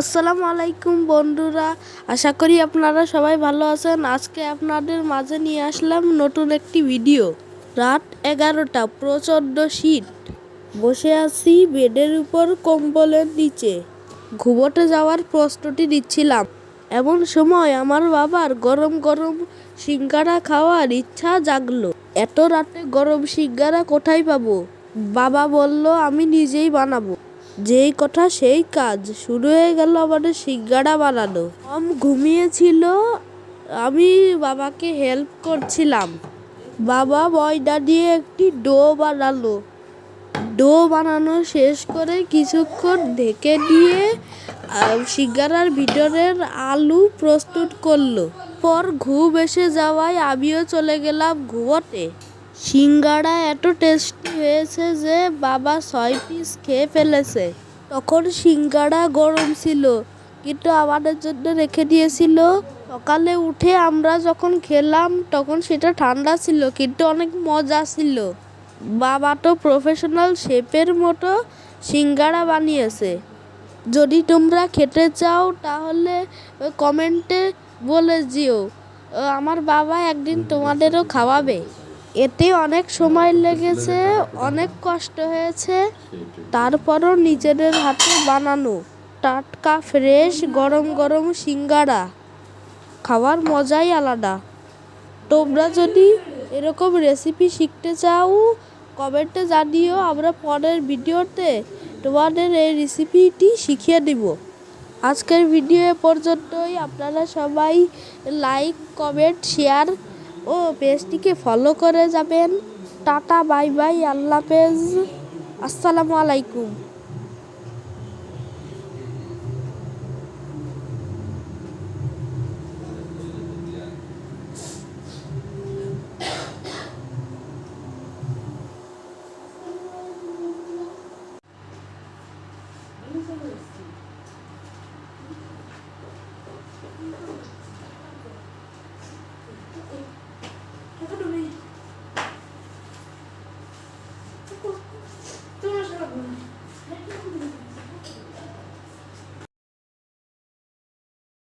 আসসালামু আলাইকুম বন্ধুরা, আশা করি আপনারা সবাই ভালো আছেন। আজকে আপনাদের মাঝে নিয়ে আসলাম নতুন একটি ভিডিও। রাত এগারোটা, প্রচণ্ড শীত। বসে আছি বেডের উপর কম্বলের নিচে। ঘুমোতে যাওয়ার প্রস্তুতি নিচ্ছিলাম। এমন সময় আমার বাবার গরম গরম সিঙ্গারা খাওয়ার ইচ্ছা জাগলো। এত রাতে গরম সিঙ্গারা কোথায় পাবো? বাবা বলল, আমি নিজেই বানাবো। যেই কথা সেই কাজ। শুরু হয়ে গেল আমাদের সিঙ্গাড়া বানানো। কম ঘুমিয়েছিল, আমি বাবাকে হেল্প করছিলাম। বাবা ময়দা দিয়ে একটি ডো বানালো। ডো বানানো শেষ করে কিছুক্ষণ ঢেকে দিয়ে সিঙ্গারার ভিতরের আলু প্রস্তুত করল। পর ঘুম এসে যাওয়ায় আমিও চলে গেলাম ঘুমোতে। সিঙ্গারা এত টেস্টি হয়েছে যে বাবা ছয় পিস খেয়ে ফেলেছে। তখন সিঙ্গারা গরম ছিল, কিন্তু আমাদের জন্য রেখে দিয়েছিল। সকালে উঠে আমরা যখন খেলাম, তখন সেটা ঠান্ডা ছিল, কিন্তু অনেক মজা ছিল। বাবা তো প্রফেশনাল শেপের মতো সিঙ্গারা বানিয়েছে। যদি তোমরা খেতে চাও, তাহলে কমেন্টে বলে দিও। আমার বাবা একদিন তোমাদেরও খাওয়াবে। এতে অনেক সময় লেগেছে, অনেক কষ্ট হয়েছে। তারপরও নিজেদের হাতে বানানো টাটকা, ফ্রেশ, গরম গরম সিঙ্গারা। খাওয়ার মজাই আলাদা। তোমরা যদি এরকম রেসিপি শিখতে চাও কমেন্টে জানিও, আমরা পরের ভিডিওতে তোমাদের এই রেসিপিটি শিখিয়ে দিব। আজকের ভিডিও পর্যন্তই। আপনারা সবাই লাইক কমেন্ট শেয়ার ও পেজটিকে ফলো করে যাবেন। Tata bye bye Allah page আসসালামু আলাইকুম।